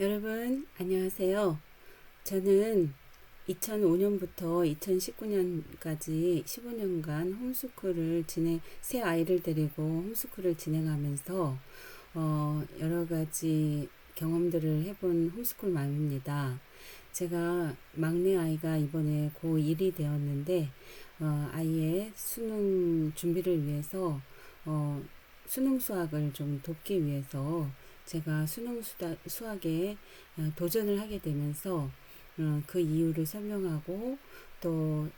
여러분, 안녕하세요. 저는 2005년부터 2019년까지 15년간 홈스쿨을 진행, 새 아이를 데리고 홈스쿨을 진행하면서, 어, 여러 가지 경험들을 해본 홈스쿨 맘입니다. 제가 막내 아이가 이번에 고1이 되었는데, 어, 아이의 수능 준비를 위해서, 어, 수능 수학을 좀 돕기 위해서 제가 수능 수다, 수학에 어, 도전을 하게 되면서 어, 그 이유를 설명하고 또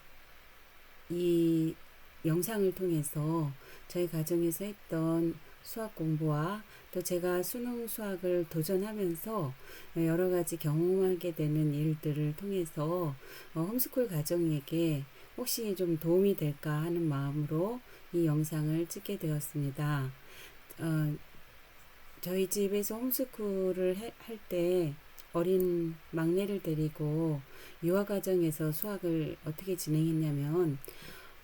이 영상을 통해서 저희 가정에서 했던 수학 공부와 또 제가 수능 수학을 도전하면서 여러 가지 경험하게 되는 일들을 통해서 어, 홈스쿨 가정에게 혹시 좀 도움이 될까 하는 마음으로 이 영상을 찍게 되었습니다. 어, 저희 집에서 홈스쿨을 할 때 어린 막내를 데리고 유아 과정에서 수학을 어떻게 진행했냐면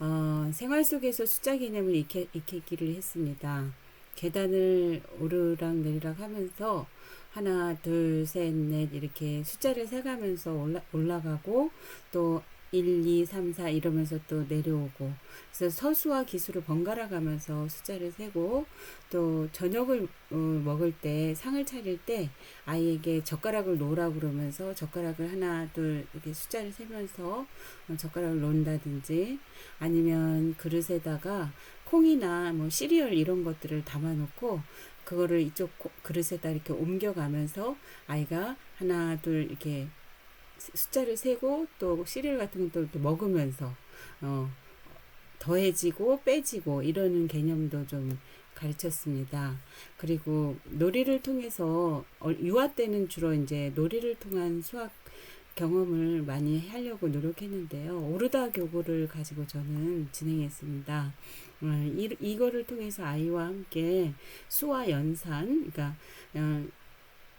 어, 생활 속에서 숫자 개념을 익히, 익히기를 했습니다. 계단을 오르락 내리락 하면서 하나, 둘, 셋, 넷 이렇게 숫자를 세가면서 올라, 올라가고 또 1, 2, 3, 4 이러면서 또 내려오고. 그래서 서수와 기수를 번갈아 가면서 숫자를 세고 또 저녁을 어, 먹을 때 상을 차릴 때 아이에게 젓가락을 놓으라 그러면서 젓가락을 하나 둘 이렇게 숫자를 세면서 어, 젓가락을 놓는다든지 아니면 그릇에다가 콩이나 뭐 시리얼 이런 것들을 담아 놓고 그거를 이쪽 그릇에다 이렇게 옮겨가면서 아이가 하나 둘 이렇게 숫자를 세고 또 시리얼 같은 것도 이렇게 먹으면서 어, 더해지고 빼지고 이러는 개념도 좀 가르쳤습니다. 그리고 놀이를 통해서 어, 유아 때는 주로 이제 놀이를 통한 수학 경험을 많이 하려고 노력했는데요. 오르다 교구를 가지고 저는 진행했습니다. 어, 이, 이거를 통해서 아이와 함께 수와 연산, 그러니까 어,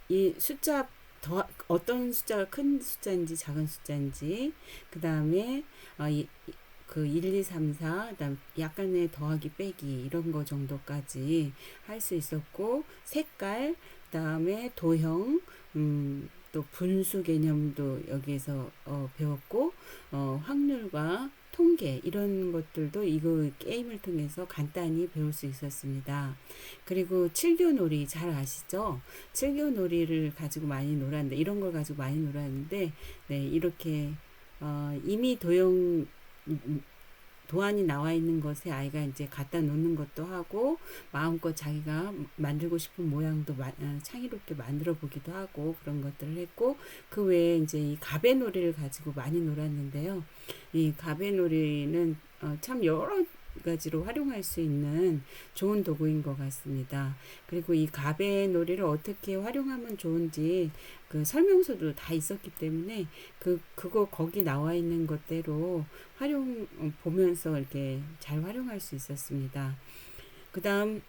이 숫자 더 어떤 숫자가 큰 숫자인지 작은 숫자인지 그 다음에 어, 이, 그 1, 2, 3, 4, 그다음 약간의 더하기 빼기 이런 거 정도까지 할 수 있었고 색깔, 그다음에 도형, 음, 또 분수 개념도 여기에서 어, 배웠고 어, 확률과 통계 이런 것들도 이거 게임을 통해서 간단히 배울 수 있었습니다. 그리고 칠교놀이 잘 아시죠? 칠교놀이를 가지고 많이 놀았는데 이런 걸 가지고 많이 놀았는데 네 이렇게 어, 이미 도형 도안이 나와 있는 것에 아이가 이제 갖다 놓는 것도 하고 마음껏 자기가 만들고 싶은 모양도 마, 어, 창의롭게 만들어 보기도 하고 그런 것들을 했고 그 외에 이제 이 가베놀이를 가지고 많이 놀았는데요. 이 가베놀이는 어, 참 여러 가지로 활용할 수 있는 좋은 도구인 것 같습니다. 그리고 이 가베 놀이를 어떻게 활용하면 좋은지 그 설명서도 다 있었기 때문에 그 그거 거기 나와 있는 것대로 활용 어, 보면서 이렇게 잘 활용할 수 있었습니다. 그다음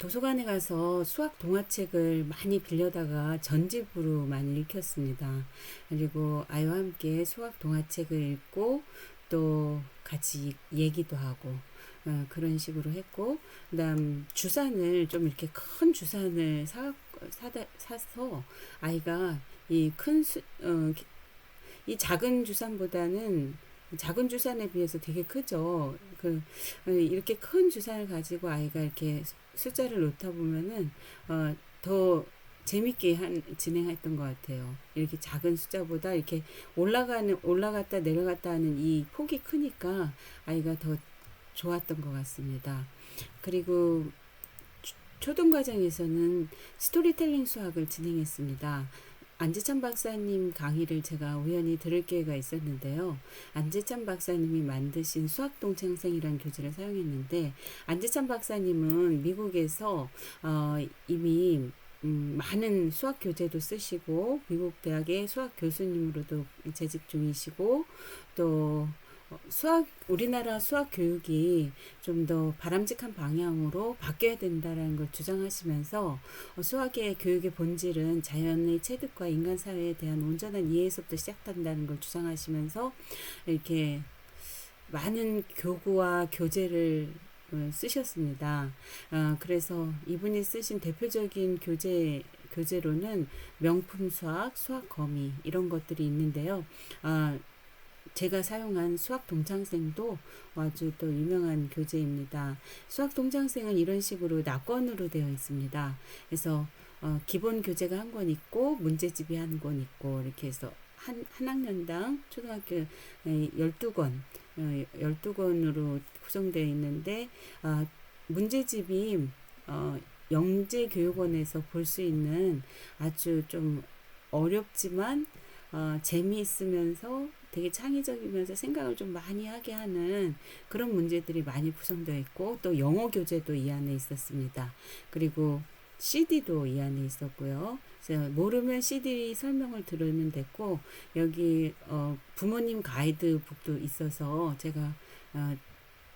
도서관에 가서 수학 동화책을 많이 빌려다가 전집으로 많이 읽혔습니다. 그리고 아이와 함께 수학 동화책을 읽고 또 같이 얘기도 하고 어, 그런 식으로 했고 그다음 주산을 좀 이렇게 큰 주산을 사 사다 사서 아이가 이큰 어, 이 작은 주산보다는 작은 주산에 비해서 되게 크죠. 그 어, 이렇게 큰 주산을 가지고 아이가 이렇게 숫자를 놓다 보면은 어, 더 재밌게 한, 진행했던 것 같아요. 이렇게 작은 숫자보다 이렇게 올라가는, 올라갔다 내려갔다 하는 이 폭이 크니까 아이가 더 좋았던 것 같습니다. 그리고 초등 과정에서는 스토리텔링 수학을 진행했습니다. 안재찬 박사님 강의를 제가 우연히 들을 기회가 있었는데요. 안재찬 박사님이 만드신 수학동창생이라는 교재를 사용했는데 안재찬 박사님은 미국에서 어, 이미 음, 많은 수학 교재도 쓰시고 미국 대학의 수학 교수님으로도 재직 중이시고 또 어, 수학 우리나라 수학 교육이 좀 더 바람직한 방향으로 바뀌어야 된다라는 걸 주장하시면서 어, 수학의 교육의 본질은 자연의 체득과 인간 사회에 대한 온전한 이해에서부터 시작한다는 걸 주장하시면서 이렇게 많은 교구와 교재를 어, 쓰셨습니다. 어, 그래서 이분이 쓰신 대표적인 교재 교재로는 명품 수학, 수학 거미 이런 것들이 있는데요. 아, 제가 사용한 수학 동창생도 아주 또 유명한 교재입니다. 수학 동창생은 이런 식으로 낙권으로 되어 있습니다. 그래서 어, 기본 교재가 한 권 있고 문제집이 한 권 있고 이렇게 해서 한, 한 학년당 초등학교 12권, 어, 12권으로 구성되어 있는데 아, 문제집이 어, 영재 교육원에서 볼 수 있는 아주 좀 어렵지만 어, 재미있으면서 되게 창의적이면서 생각을 좀 많이 하게 하는 그런 문제들이 많이 구성되어 있고 또 영어 교재도 이 안에 있었습니다. 그리고 CD도 이 안에 있었고요. 모르면 CD 설명을 들으면 됐고 여기 어, 부모님 가이드북도 있어서 제가 어,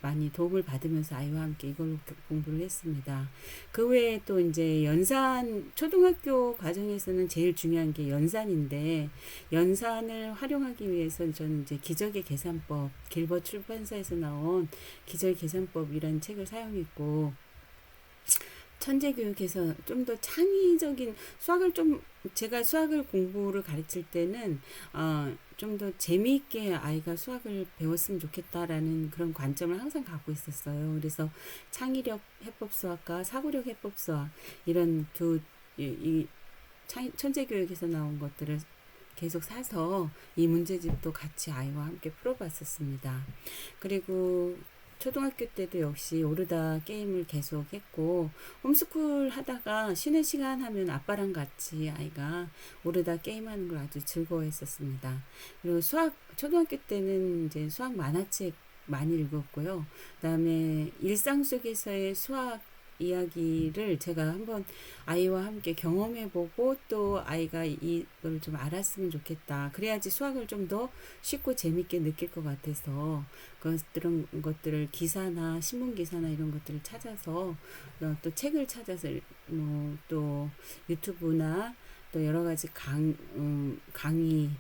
많이 도움을 받으면서 아이와 함께 이걸로 공부를 했습니다. 그 외에 또 이제 연산, 초등학교 과정에서는 제일 중요한 게 연산인데, 연산을 활용하기 위해서 저는 이제 기적의 계산법, 길버 출판사에서 나온 기적의 계산법이라는 책을 사용했고, 천재 교육에서 좀 더 창의적인 수학을 좀 제가 수학을 공부를 가르칠 때는 어, 좀 더 재미있게 아이가 수학을 배웠으면 좋겠다라는 그런 관점을 항상 갖고 있었어요. 그래서 창의력 해법 수학과 사고력 해법 수학 이런 두 이 천재 교육에서 나온 것들을 계속 사서 이 문제집도 같이 아이와 함께 풀어봤었습니다. 그리고 초등학교 때도 역시 오르다 게임을 계속 했고 홈스쿨 하다가 쉬는 시간 하면 아빠랑 같이 아이가 오르다 게임하는 걸 아주 즐거워했었습니다. 그리고 수학 초등학교 때는 이제 수학 만화책 많이 읽었고요. 그다음에 일상 속에서의 수학 이야기를 제가 한번 아이와 함께 경험해보고 또 아이가 이걸 좀 알았으면 좋겠다. 그래야지 수학을 좀 더 쉽고 재밌게 느낄 것 같아서 그런 것들을 기사나 신문 기사나 이런 것들을 찾아서 어, 또 책을 찾아서 뭐 또 유튜브나 또 여러 가지 강 음, 강의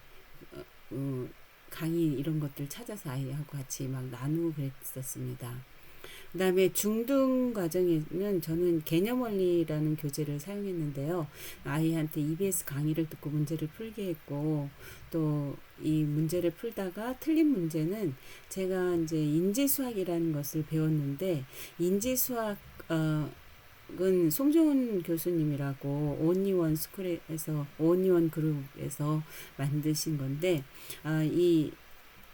어, 어, 강의 이런 것들 찾아서 아이하고 같이 막 나누고 그랬었습니다. 그 다음에 중등 과정에는 저는 개념 원리라는 교재를 사용했는데요. 아이한테 EBS 강의를 듣고 문제를 풀게 했고, 또 이 문제를 풀다가 틀린 문제는 제가 이제 인지 수학이라는 것을 배웠는데, 인지 수학, 어, 은 송정훈 교수님이라고 온리원 스쿨에서 온리원 그룹에서 만드신 건데 아, 이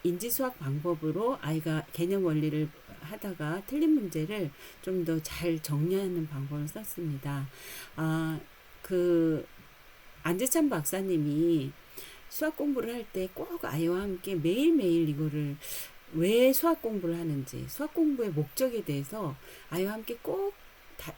인지수학 방법으로 아이가 개념 원리를 하다가 틀린 문제를 좀 더 잘 정리하는 방법을 썼습니다. 아, 그 안재찬 박사님이 수학 공부를 할 때 꼭 아이와 함께 매일매일 이거를 왜 수학 공부를 하는지, 수학 공부의 목적에 대해서 아이와 함께 꼭 다,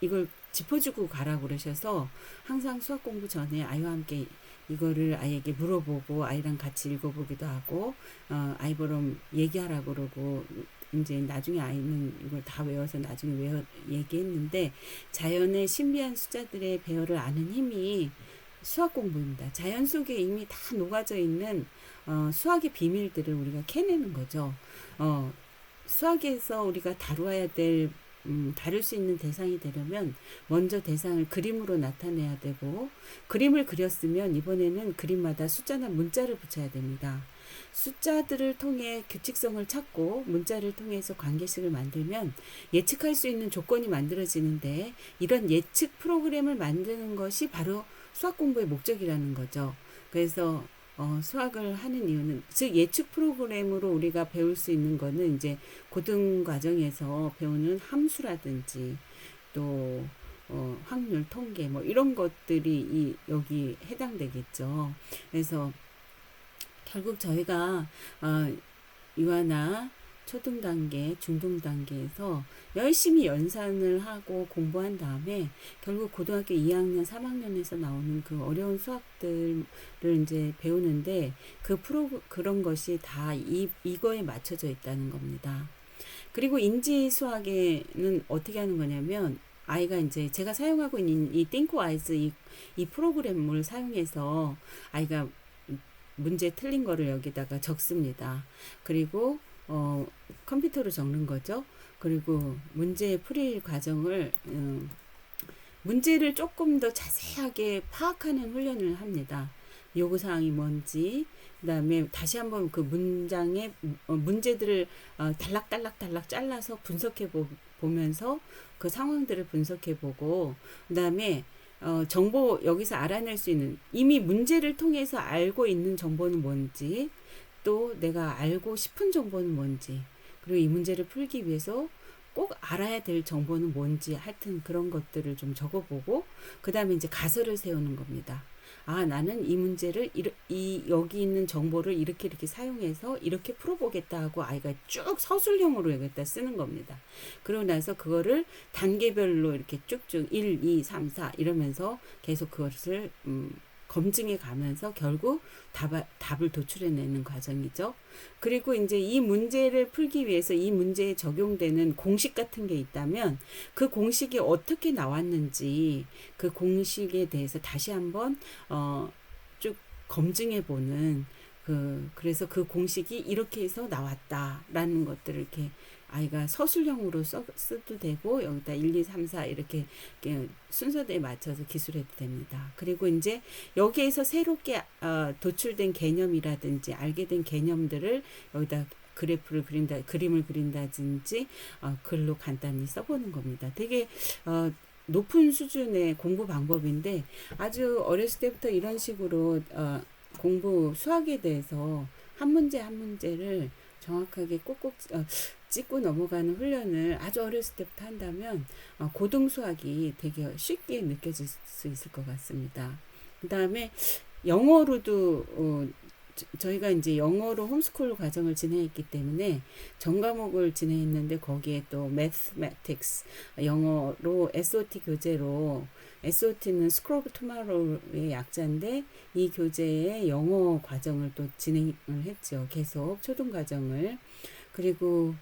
이걸 짚어주고 가라고 그러셔서 항상 수학 공부 전에 아이와 함께 이거를 아이에게 물어보고 아이랑 같이 읽어보기도 하고 어, 아이처럼 얘기하라고 그러고 이제 나중에 아이는 이걸 다 외워서 나중에 외워 얘기했는데 자연의 신비한 숫자들의 배열을 아는 힘이 수학 공부입니다. 자연 속에 이미 다 녹아져 있는 어, 수학의 비밀들을 우리가 캐내는 거죠. 어, 수학에서 우리가 다루어야 될 음, 다룰 수 있는 대상이 되려면 먼저 대상을 그림으로 나타내야 되고 그림을 그렸으면 이번에는 그림마다 숫자나 문자를 붙여야 됩니다. 숫자들을 통해 규칙성을 찾고 문자를 통해서 관계식을 만들면 예측할 수 있는 조건이 만들어지는데 이런 예측 프로그램을 만드는 것이 바로 수학 공부의 목적이라는 거죠. 그래서 어, 수학을 하는 이유는 즉 예측 프로그램으로 우리가 배울 수 있는 거는 이제 고등 과정에서 배우는 함수라든지 또 어, 확률 통계 뭐 이런 것들이 이 여기 해당되겠죠. 그래서 결국 저희가 어, 유아나 초등 단계, 중등 단계에서 열심히 연산을 하고 공부한 다음에 결국 고등학교 2학년, 3학년에서 나오는 그 어려운 수학들을 이제 배우는데 그 프로 그런 것이 다 이, 이거에 맞춰져 있다는 겁니다. 그리고 인지 수학에는 어떻게 하는 거냐면 아이가 이제 제가 사용하고 있는 이 띵크와이즈 이, 이 프로그램을 사용해서 아이가 문제 틀린 거를 여기다가 적습니다. 그리고 어, 컴퓨터로 적는 거죠. 그리고 문제 풀이 과정을 음, 문제를 조금 더 자세하게 파악하는 훈련을 합니다. 요구 사항이 뭔지, 그 다음에 다시 한번 그 문장의 어, 문제들을 어, 달락달락 달락 잘라서 분석해 보, 보면서 그 상황들을 분석해 보고, 그 다음에 어, 정보 여기서 알아낼 수 있는 이미 문제를 통해서 알고 있는 정보는 뭔지 또 내가 알고 싶은 정보는 뭔지 그리고 이 문제를 풀기 위해서 꼭 알아야 될 정보는 뭔지 하여튼 그런 것들을 좀 적어보고 그 다음에 이제 가설을 세우는 겁니다. 아 나는 이 문제를 이, 이 여기 있는 정보를 이렇게 이렇게 사용해서 이렇게 풀어보겠다 하고 아이가 쭉 서술형으로 여기다 쓰는 겁니다. 그러고 나서 그거를 단계별로 이렇게 쭉쭉 1, 2, 3, 4 이러면서 계속 그것을 음, 검증해 가면서 결국 답, 답을 도출해내는 과정이죠. 그리고 이제 이 문제를 풀기 위해서 이 문제에 적용되는 공식 같은 게 있다면 그 공식이 어떻게 나왔는지 그 공식에 대해서 다시 한번 어, 쭉 검증해 보는 그 그래서 그 공식이 이렇게 해서 나왔다라는 것들을 이렇게 아이가 서술형으로 써, 써도 되고 여기다 1, 2, 3, 4 이렇게, 순서대에 맞춰서 기술해도 됩니다. 그리고 이제 여기에서 새롭게 어, 도출된 개념이라든지 알게 된 개념들을 여기다 그래프를 그린다, 그림을 그린다든지 어, 글로 간단히 써보는 겁니다. 되게 어, 높은 수준의 공부 방법인데 아주 어렸을 때부터 이런 식으로 어, 공부 수학에 대해서 한 문제 한 문제를 정확하게 꼭꼭 어, 찍고 넘어가는 훈련을 아주 어렸을 때부터 한다면 어, 고등 수학이 되게 쉽게 느껴질 수 있을 것 같습니다. 그 다음에 영어로도 어, 저희가 이제 영어로 홈스쿨 과정을 진행했기 때문에 전 과목을 진행했는데 거기에 또 mathematics 영어로 SOT 교재로 SOT는 Scroll Tomorrow의 약자인데 이 교재의 영어 과정을 또 진행을 했죠. 계속 초등 과정을 그리고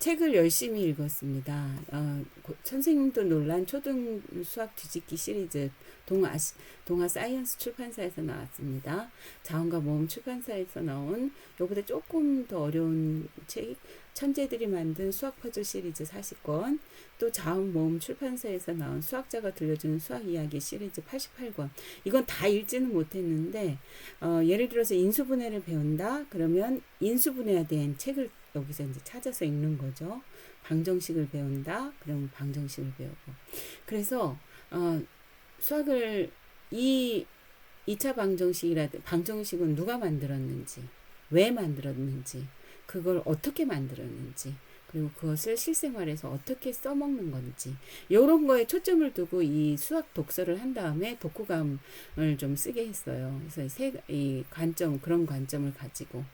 책을 열심히 읽었습니다. 어, 선생님도 놀란 초등 수학 뒤집기 시리즈 동아 동아 사이언스 출판사에서 나왔습니다. 자원과 모험 출판사에서 나온 요보다 조금 더 어려운 책 천재들이 만든 수학 퍼즐 시리즈 40권 또 자원 모험 출판사에서 나온 수학자가 들려주는 수학 이야기 시리즈 88권 이건 다 읽지는 못했는데 어, 예를 들어서 인수분해를 배운다 그러면 인수분해에 대한 책을 여기서 이제 찾아서 읽는 거죠. 방정식을 배운다. 그러면 방정식을 배우고. 그래서 어, 수학을 이 2차 방정식이라든 방정식은 누가 만들었는지, 왜 만들었는지, 그걸 어떻게 만들었는지, 그리고 그것을 실생활에서 어떻게 써먹는 건지 이런 거에 초점을 두고 이 수학 독서를 한 다음에 독후감을 좀 쓰게 했어요. 그래서 세, 이 관점 그런 관점을 가지고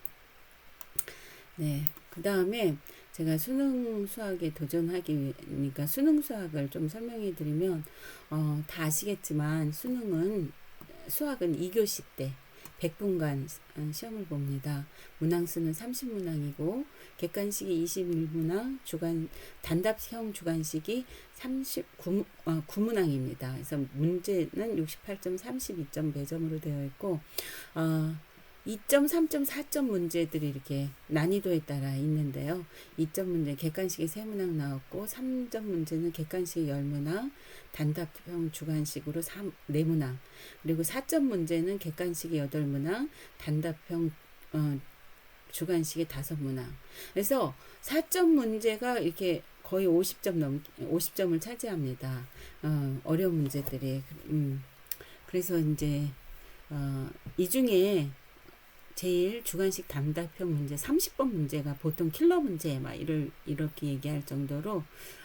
네. 그 다음에 제가 수능 수학에 도전하기 위해, 그러니까 수능 수학을 좀 설명해 드리면, 어, 다 아시겠지만 수능은, 수학은 2교시 때 100분간 어, 시험을 봅니다. 문항수는 30문항이고, 객관식이 21문항, 주간, 단답형 주관식이 39, 어, 9문항입니다. 그래서 문제는 68점, 32점 배점으로 되어 있고, 어, 2점, 3점, 4점 문제들이 이렇게 난이도에 따라 있는데요. 2점 문제 객관식이 3문항 나왔고 3점 문제는 객관식 10문항, 단답형 주관식으로 3, 4문항 그리고 4점 문제는 객관식이 8문항, 단답형 어, 주관식이 5문항 그래서 4점 문제가 이렇게 거의 50점 넘 50점을 차지합니다. 어, 어려운 문제들이 음. 그래서 이제 어, 이 중에 제일 주관식 단답형 문제 30번 문제가 보통 킬러 문제 막 이럴 이렇게 얘기할 정도로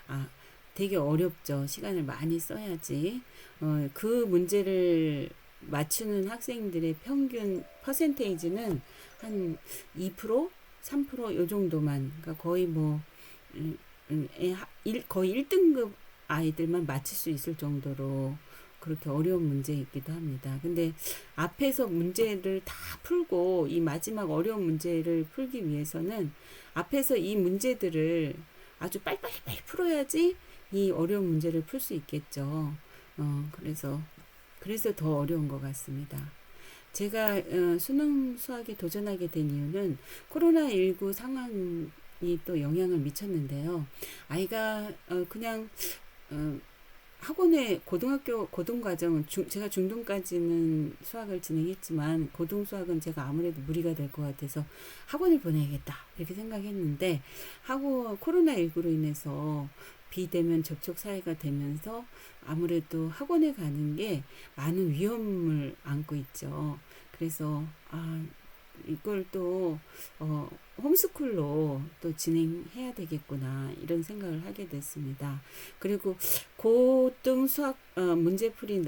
아 되게 어렵죠. 시간을 많이 써야지. 어, 그 문제를 맞추는 학생들의 평균 퍼센테이지는 한 2%, 3%요 정도만. 그러니까 거의 뭐 음, 음, 거의 1등급 아이들만 맞출 수 있을 정도로 그렇게 어려운 문제이기도 합니다. 근데 앞에서 문제를 다 풀고 이 마지막 어려운 문제를 풀기 위해서는 앞에서 이 문제들을 아주 빨리 빨리 풀어야지 이 어려운 문제를 풀 수 있겠죠. 어, 그래서, 그래서 더 어려운 것 같습니다. 제가 어, 수능 수학에 도전하게 된 이유는 코로나19 상황이 또 영향을 미쳤는데요. 아이가 어, 그냥 어, 학원에 고등학교 고등과정은 중, 제가 중등까지는 수학을 진행했지만 고등 수학은 제가 아무래도 무리가 될 것 같아서 학원을 보내야겠다 이렇게 생각했는데 하고 코로나 19로 인해서 비대면 접촉 사회가 되면서 아무래도 학원에 가는 게 많은 위험을 안고 있죠. 그래서 아 이걸 또 어, 홈스쿨로 또 진행해야 되겠구나 이런 생각을 하게 됐습니다. 그리고 고등 수학 어, 문제풀이에서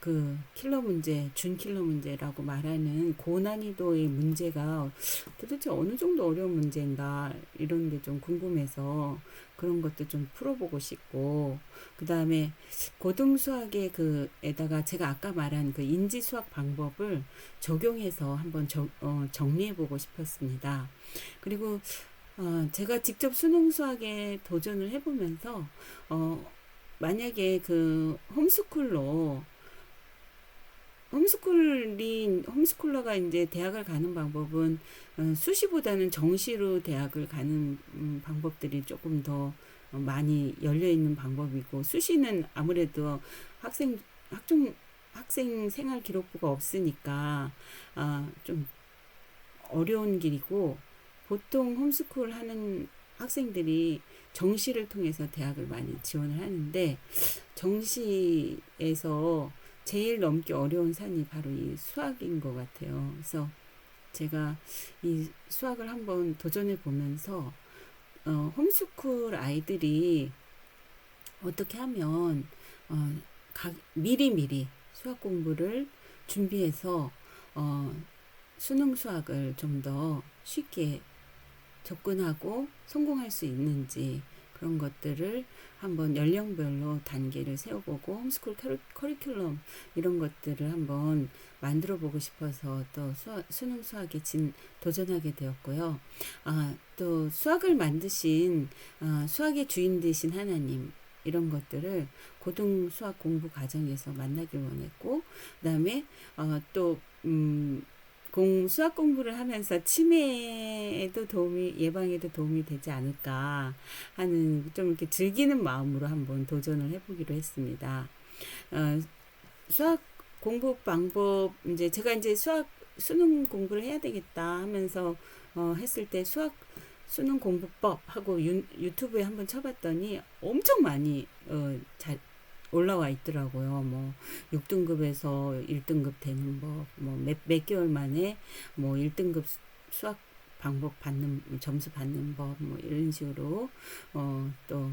그 킬러 문제, 준 킬러 문제라고 말하는 고난이도의 문제가 도대체 어느 정도 어려운 문제인가 이런 게 좀 궁금해서 그런 것도 좀 풀어보고 싶고 그 다음에 고등 수학의 그에다가 제가 아까 말한 그 인지 수학 방법을 적용해서 한번 정, 어, 정리해보고 싶었습니다. 그리고 어, 제가 직접 수능 수학에 도전을 해보면서 어, 만약에 그 홈스쿨로 홈스쿨이 홈스쿨러가 이제 대학을 가는 방법은 어, 수시보다는 정시로 대학을 가는 음, 방법들이 조금 더 어, 많이 열려 있는 방법이고 수시는 아무래도 학생 학종 학생 생활 기록부가 없으니까 아, 좀 어려운 길이고 보통 홈스쿨 하는 학생들이 정시를 통해서 대학을 많이 지원을 하는데 정시에서 제일 넘기 어려운 산이 바로 이 수학인 것 같아요. 그래서 제가 이 수학을 한번 도전해 보면서 어, 홈스쿨 아이들이 어떻게 하면 어, 각, 미리 미리 수학 공부를 준비해서 어, 수능 수학을 좀 더 쉽게 접근하고 성공할 수 있는지 그런 것들을 한번 연령별로 단계를 세워보고 홈스쿨 커리큘럼 이런 것들을 한번 만들어 보고 싶어서 또 수학, 수능 수학에 진, 도전하게 되었고요. 아, 또 수학을 만드신 아, 수학의 주인 되신 하나님 이런 것들을 고등 수학 공부 과정에서 만나길 원했고 그다음에 어, 또 음, 공 수학 공부를 하면서 치매에도 도움이 예방에도 도움이 되지 않을까 하는 좀 이렇게 즐기는 마음으로 한번 도전을 해보기로 했습니다. 어, 수학 공부 방법 이제 제가 이제 수학 수능 공부를 해야 되겠다 하면서 어, 했을 때 수학 수능 공부법 하고 유, 유튜브에 한번 쳐봤더니 엄청 많이 어, 잘 올라와 있더라고요. 뭐 6등급에서 1등급 되는 법, 뭐몇 몇 개월 만에 뭐 1등급 수학 방법 받는 점수 받는 법, 뭐 이런 식으로 어 또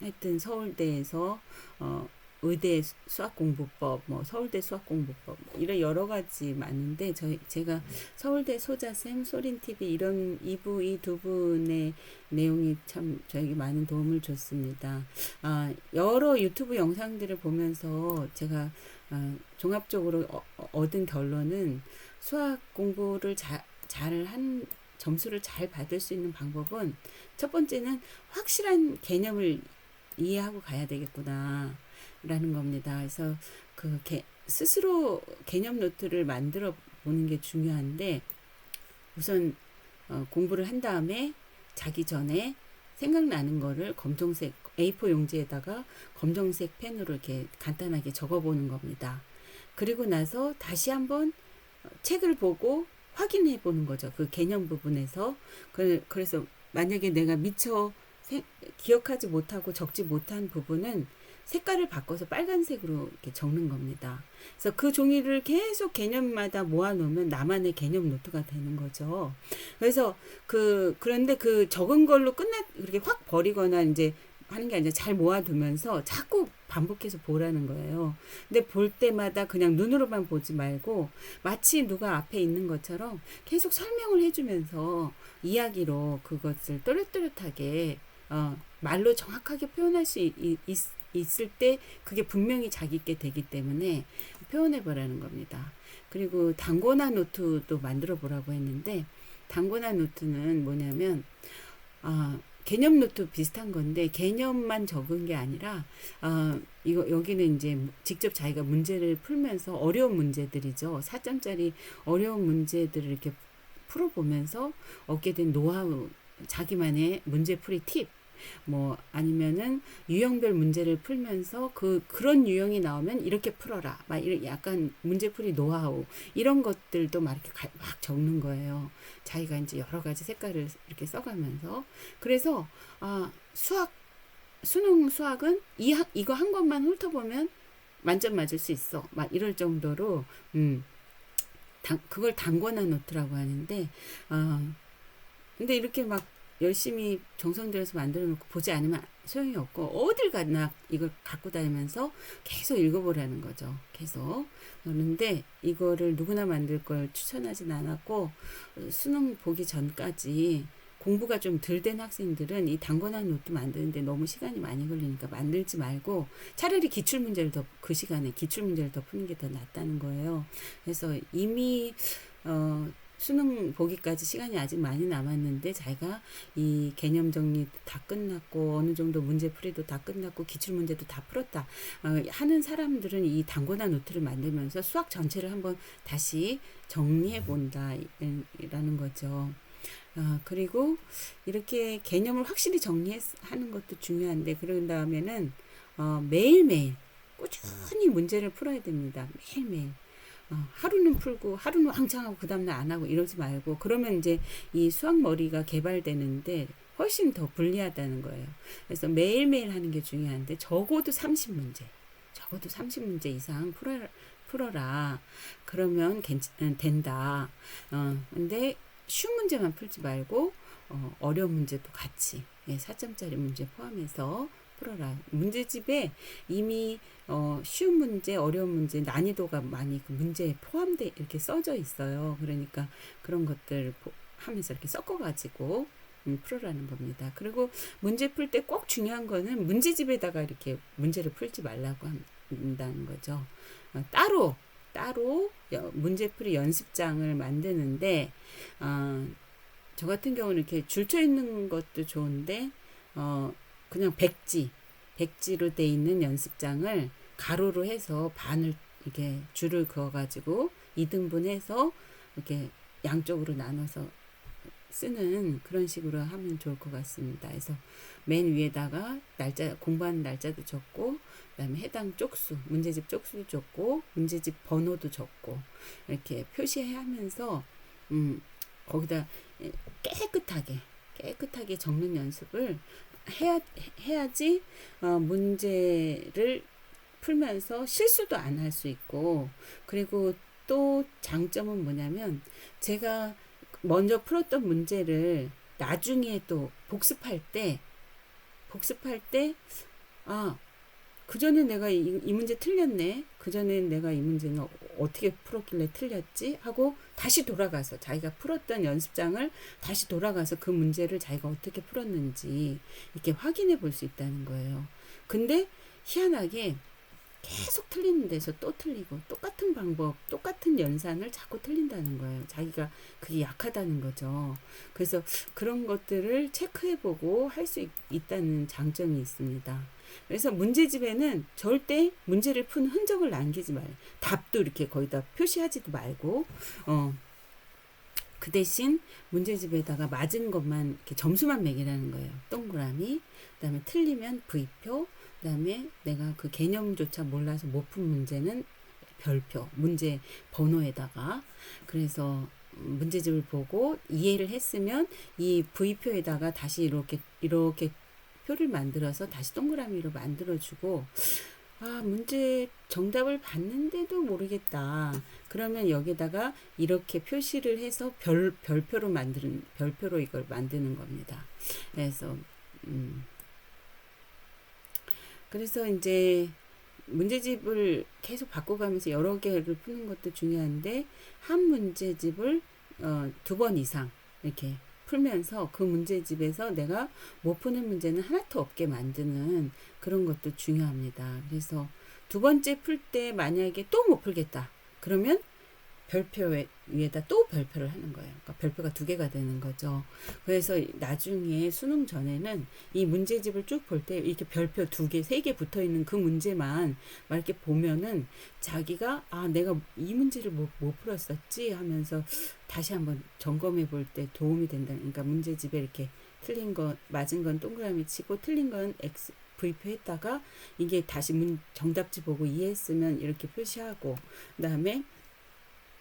하여튼 서울대에서 어 의대 수학 공부법, 뭐 서울대 수학 공부법 뭐 이런 여러 가지 많은데 저희 제가 서울대 소자쌤, 소린 TV 이런 이부 이 두 분의 내용이 참 저에게 많은 도움을 줬습니다. 아, 여러 유튜브 영상들을 보면서 제가 아, 종합적으로 어, 얻은 결론은 수학 공부를 잘한 점수를 잘 받을 수 있는 방법은 첫 번째는 확실한 개념을 이해하고 가야 되겠구나. 라는 겁니다. 그래서 그 개, 스스로 개념 노트를 만들어 보는 게 중요한데 우선 어, 공부를 한 다음에 자기 전에 생각나는 거를 검정색 A4 용지에다가 검정색 펜으로 이렇게 간단하게 적어 보는 겁니다. 그리고 나서 다시 한번 책을 보고 확인해 보는 거죠. 그 개념 부분에서. 그, 그래서 만약에 내가 미처 세, 기억하지 못하고 적지 못한 부분은 색깔을 바꿔서 빨간색으로 이렇게 적는 겁니다. 그래서 그 종이를 계속 개념마다 모아놓으면 나만의 개념 노트가 되는 거죠. 그래서 그 그런데 그 적은 걸로 끝나 그렇게 확 버리거나 이제 하는 게 아니라 잘 모아두면서 자꾸 반복해서 보라는 거예요. 근데 볼 때마다 그냥 눈으로만 보지 말고 마치 누가 앞에 있는 것처럼 계속 설명을 해주면서 이야기로 그것을 또렷또렷하게 어, 말로 정확하게 표현할 수 있, 있, 있을 때 그게 분명히 자기께 되기 때문에 표현해 보라는 겁니다. 그리고 단고나 노트도 만들어 보라고 했는데 단고나 노트는 뭐냐면 아 개념 노트 비슷한 건데 개념만 적은 게 아니라 아 이거 여기는 이제 직접 자기가 문제를 풀면서 어려운 문제들이죠. 4점짜리 어려운 문제들을 이렇게 풀어보면서 얻게 된 노하우, 자기만의 문제풀이 팁 뭐 아니면은 유형별 문제를 풀면서 그 그런 유형이 나오면 이렇게 풀어라. 막 이런 약간 문제풀이 노하우 이런 것들도 막 이렇게 가- 막 적는 거예요. 자기가 이제 여러 가지 색깔을 이렇게 써가면서 그래서 아 수학 수능 수학은 이 학- 이거 한 것만 훑어보면 만점 맞을 수 있어. 막 이럴 정도로 음. 당, 그걸 단권한 노트라고 하는데 어 근데 이렇게 막 열심히 정성 들여서 만들어 놓고 보지 않으면 소용이 없고 어딜 가나 이걸 갖고 다니면서 계속 읽어보라는 거죠. 계속. 그런데 이거를 누구나 만들 걸 추천하진 않았고 어, 수능 보기 전까지 공부가 좀 덜 된 학생들은 이 단권한 노트 만드는데 너무 시간이 많이 걸리니까 만들지 말고 차라리 기출 문제를 더 그 시간에 기출 문제를 더 푸는 게 더 낫다는 거예요. 그래서 이미 어 수능 보기까지 시간이 아직 많이 남았는데 자기가 이 개념 정리도 다 끝났고 어느 정도 문제 풀이도 다 끝났고 기출 문제도 다 풀었다 어, 하는 사람들은 이 단권한 노트를 만들면서 수학 전체를 한번 다시 정리해 본다라는 거죠. 아, 그리고 이렇게 개념을 확실히 정리하는 것도 중요한데 그런 다음에는 어, 매일매일 꾸준히 문제를 풀어야 됩니다. 매일매일. 어, 하루는 풀고 하루는 왕창 하고 그 다음날 안 하고 이러지 말고 그러면 이제 이 수학 머리가 개발되는데 훨씬 더 불리하다는 거예요. 그래서 매일매일 하는 게 중요한데 적어도 30문제 적어도 30문제 이상 풀어라, 풀어라. 그러면 괜찮, 음, 된다. 어, 근데 쉬운 문제만 풀지 말고 어, 어려운 문제도 같이 예, 4점짜리 문제 포함해서 풀어라. 문제집에 이미 어, 쉬운 문제, 어려운 문제, 난이도가 많이 그 문제에 포함돼 이렇게 써져 있어요. 그러니까 그런 것들 보- 하면서 이렇게 섞어가지고 음, 풀어라는 겁니다. 그리고 문제 풀 때 꼭 중요한 거는 문제집에다가 이렇게 문제를 풀지 말라고 한다는 거죠. 어, 따로 따로 여- 문제풀이 연습장을 만드는데 어, 저 같은 경우는 이렇게 줄쳐 있는 것도 좋은데 어, 그냥 백지 백지로 돼 있는 연습장을 가로로 해서 반을 이렇게 줄을 그어가지고 2등분해서 이렇게 양쪽으로 나눠서 쓰는 그런 식으로 하면 좋을 것 같습니다. 그래서 맨 위에다가 날짜 공부하는 날짜도 적고 그다음에 해당 쪽수 문제집 쪽수도 적고 문제집 번호도 적고 이렇게 표시하면서 음 거기다 깨끗하게 깨끗하게 적는 연습을 해야 해야지 어, 문제를 풀면서 실수도 안 할 수 있고 그리고 또 장점은 뭐냐면 제가 먼저 풀었던 문제를 나중에 또 복습할 때 복습할 때 아 그 전에 내가 이, 이 문제 틀렸네. 그 전에 내가 이 문제는 어- 어떻게 풀었길래 틀렸지? 하고 다시 돌아가서 자기가 풀었던 연습장을 다시 돌아가서 그 문제를 자기가 어떻게 풀었는지 이렇게 확인해 볼 수 있다는 거예요. 근데 희한하게 계속 틀리는 데서 또 틀리고 똑같은 방법, 똑같은 연산을 자꾸 틀린다는 거예요. 자기가 그게 약하다는 거죠. 그래서 그런 것들을 체크해 보고 할 수 있다는 장점이 있습니다. 그래서 문제집에는 절대 문제를 푼 흔적을 남기지 말아요. 답도 이렇게 거기다 표시하지도 말고, 어, 그 대신 문제집에다가 맞은 것만 이렇게 점수만 매기라는 거예요. 동그라미, 그 다음에 틀리면 V표, 그 다음에 내가 그 개념조차 몰라서 못 푼 문제는 별표, 문제 번호에다가. 그래서 문제집을 보고 이해를 했으면 이 V표에다가 다시 이렇게, 이렇게 표를 만들어서 다시 동그라미로 만들어주고, 아, 문제 정답을 봤는데도 모르겠다. 그러면 여기다가 이렇게 표시를 해서 별, 별표로 만드는, 별표로 이걸 만드는 겁니다. 그래서, 음. 그래서 이제 문제집을 계속 바꿔가면서 여러 개를 푸는 것도 중요한데, 한 문제집을 어, 두 번 이상 이렇게 풀면서 그 문제집에서 내가 못 푸는 문제는 하나도 없게 만드는 그런 것도 중요합니다. 그래서 두 번째 풀 때 만약에 또 못 풀겠다. 그러면 별표 위에다 또 별표를 하는 거예요. 그러니까 별표가 두 개가 되는 거죠. 그래서 나중에 수능 전에는 이 문제집을 쭉 볼 때 이렇게 별표 두 개, 세 개 붙어 있는 그 문제만 막 이렇게 보면은 자기가 아, 내가 이 문제를 못, 못 풀었었지 하면서 다시 한번 점검해 볼 때 도움이 된다. 그러니까 문제집에 이렇게 틀린 거 맞은 건 동그라미 치고 틀린 건 X V표 했다가 이게 다시 문 정답지 보고 이해했으면 이렇게 표시하고 그 다음에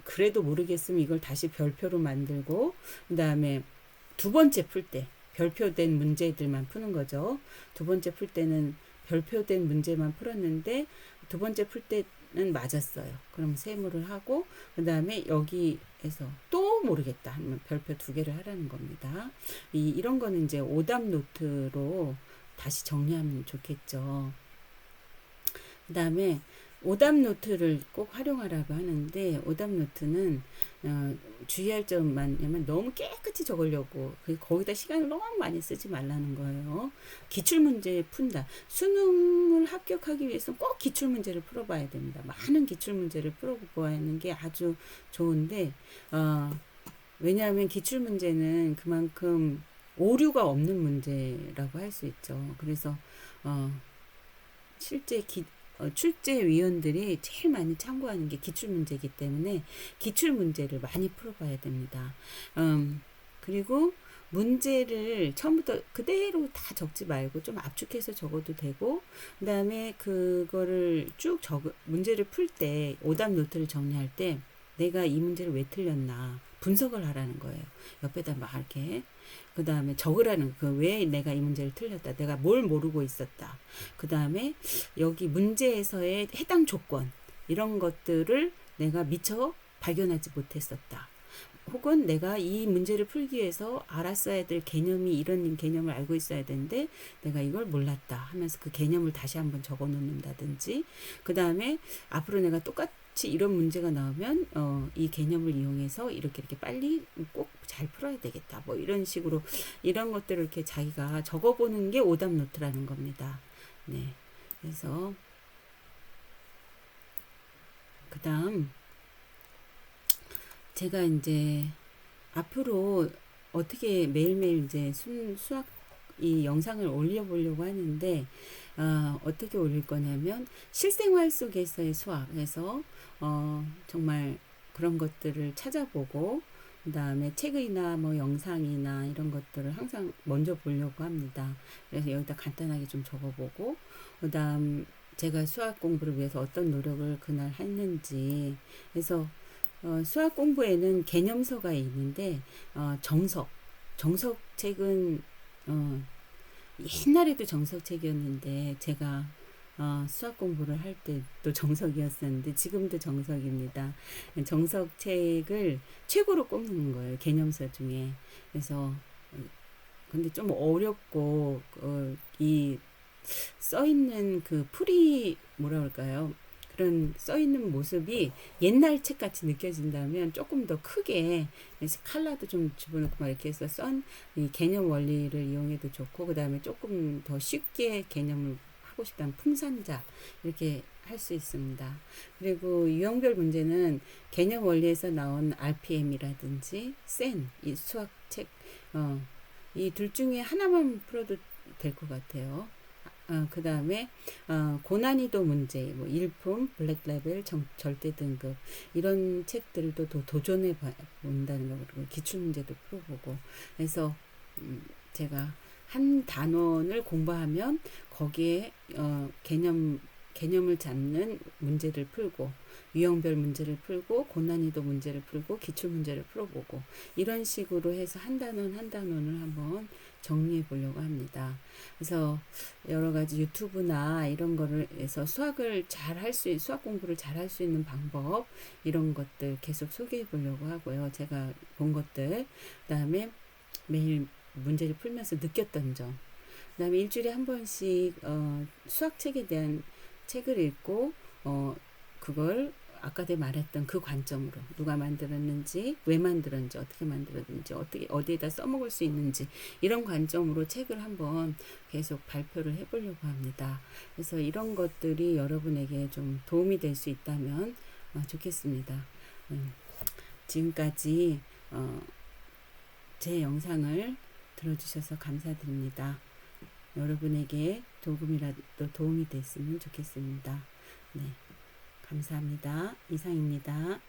그래도 모르겠으면 이걸 다시 별표로 만들고 그 다음에 두 번째 풀 때 별표된 문제들만 푸는 거죠. 두 번째 풀 때는 별표된 문제만 풀었는데 두 번째 풀 때는 맞았어요. 그럼 세모를 하고 그 다음에 여기에서 또 모르겠다 하면 별표 두 개를 하라는 겁니다. 이, 이런 거는 이제 오답 노트로 다시 정리하면 좋겠죠. 그 다음에 오답 노트를 꼭 활용하라고 하는데 오답 노트는 어, 주의할 점만 냐면 너무 깨끗이 적으려고 그 거기다 시간을 너무 많이 쓰지 말라는 거예요. 기출 문제 푼다. 수능을 합격하기 위해서는 꼭 기출 문제를 풀어봐야 됩니다. 많은 기출 문제를 풀어보아야 하는 게 아주 좋은데 어, 왜냐하면 기출 문제는 그만큼 오류가 없는 문제라고 할 수 있죠. 그래서 어, 실제 기, 어, 출제위원들이 제일 많이 참고하는 게 기출문제이기 때문에 기출문제를 많이 풀어봐야 됩니다. 음, 그리고 문제를 처음부터 그대로 다 적지 말고 좀 압축해서 적어도 되고 그 다음에 그거를 쭉 적, 문제를 풀 때 오답 노트를 정리할 때 내가 이 문제를 왜 틀렸나 분석을 하라는 거예요. 옆에다 막 이렇게 그 다음에 적으라는 그 왜 내가 이 문제를 틀렸다. 내가 뭘 모르고 있었다. 그 다음에 여기 문제에서의 해당 조건 이런 것들을 내가 미처 발견하지 못했었다. 혹은 내가 이 문제를 풀기 위해서 알았어야 될 개념이 이런 개념을 알고 있어야 되는데 내가 이걸 몰랐다 하면서 그 개념을 다시 한번 적어 놓는다든지 그 다음에 앞으로 내가 똑같 이 이런 문제가 나오면 어, 이 개념을 이용해서 이렇게 이렇게 빨리 꼭 잘 풀어야 되겠다 뭐 이런 식으로 이런 것들을 이렇게 자기가 적어보는 게 오답 노트라는 겁니다. 네, 그래서 그 다음 제가 이제 앞으로 어떻게 매일매일 이제 수, 수학 이 영상을 올려보려고 하는데 어, 어떻게 올릴 거냐면 실생활 속에서의 수학에서 어, 정말 그런 것들을 찾아보고 그 다음에 책이나 뭐 영상이나 이런 것들을 항상 먼저 보려고 합니다. 그래서 여기다 간단하게 좀 적어보고 그 다음 제가 수학 공부를 위해서 어떤 노력을 그날 했는지. 그래서 어, 수학 공부에는 개념서가 있는데 어, 정석. 정석 책은 어, 옛날에도 정석 책이었는데 제가 어, 수학 공부를 할 때도 정석이었었는데 지금도 정석입니다. 정석 책을 최고로 꼽는 거예요. 개념서 중에. 그래서 어, 근데 좀 어렵고 어, 이써 있는 그 풀이 뭐라 그럴까요? 그런 써 있는 모습이 옛날 책 같이 느껴진다면 조금 더 크게 칼라도 좀 집어넣고 막 이렇게 해서 썬 개념 원리를 이용해도 좋고 그 다음에 조금 더 쉽게 개념을 하고 싶다면 풍산자 이렇게 할 수 있습니다. 그리고 유형별 문제는 개념 원리에서 나온 RPM이라든지 센 이 수학 책, 어, 이 둘 중에 하나만 풀어도 될 것 같아요. 어, 그 다음에 어, 고난이도 문제, 뭐 일품, 블랙레벨, 정, 절대 등급 이런 책들도 도, 도전해 봐, 본다는 거 그리고 기출 문제도 풀어보고 그래서 음, 제가 한 단원을 공부하면 거기에 어, 개념 개념을 잡는 문제를 풀고 유형별 문제를 풀고 고난이도 문제를 풀고 기출 문제를 풀어보고 이런 식으로 해서 한 단원 한 단원을 한번 정리해 보려고 합니다. 그래서 여러 가지 유튜브나 이런 거를 해서 수학을 잘 할 수, 수학 공부를 잘 할 수 있는 방법, 이런 것들 계속 소개해 보려고 하고요. 제가 본 것들, 그 다음에 매일 문제를 풀면서 느꼈던 점, 그 다음에 일주일에 한 번씩, 어, 수학책에 대한 책을 읽고, 어, 그걸 아까 말했던 그 관점으로 누가 만들었는지 왜 만들었는지 어떻게 만들었는지 어떻게 어디에다 써먹을 수 있는지 이런 관점으로 책을 한번 계속 발표를 해보려고 합니다. 그래서 이런 것들이 여러분에게 좀 도움이 될 수 있다면 어, 좋겠습니다. 음, 지금까지 어, 제 영상을 들어주셔서 감사드립니다. 여러분에게 조금이라도 도움이 됐으면 좋겠습니다. 네. 감사합니다. 이상입니다.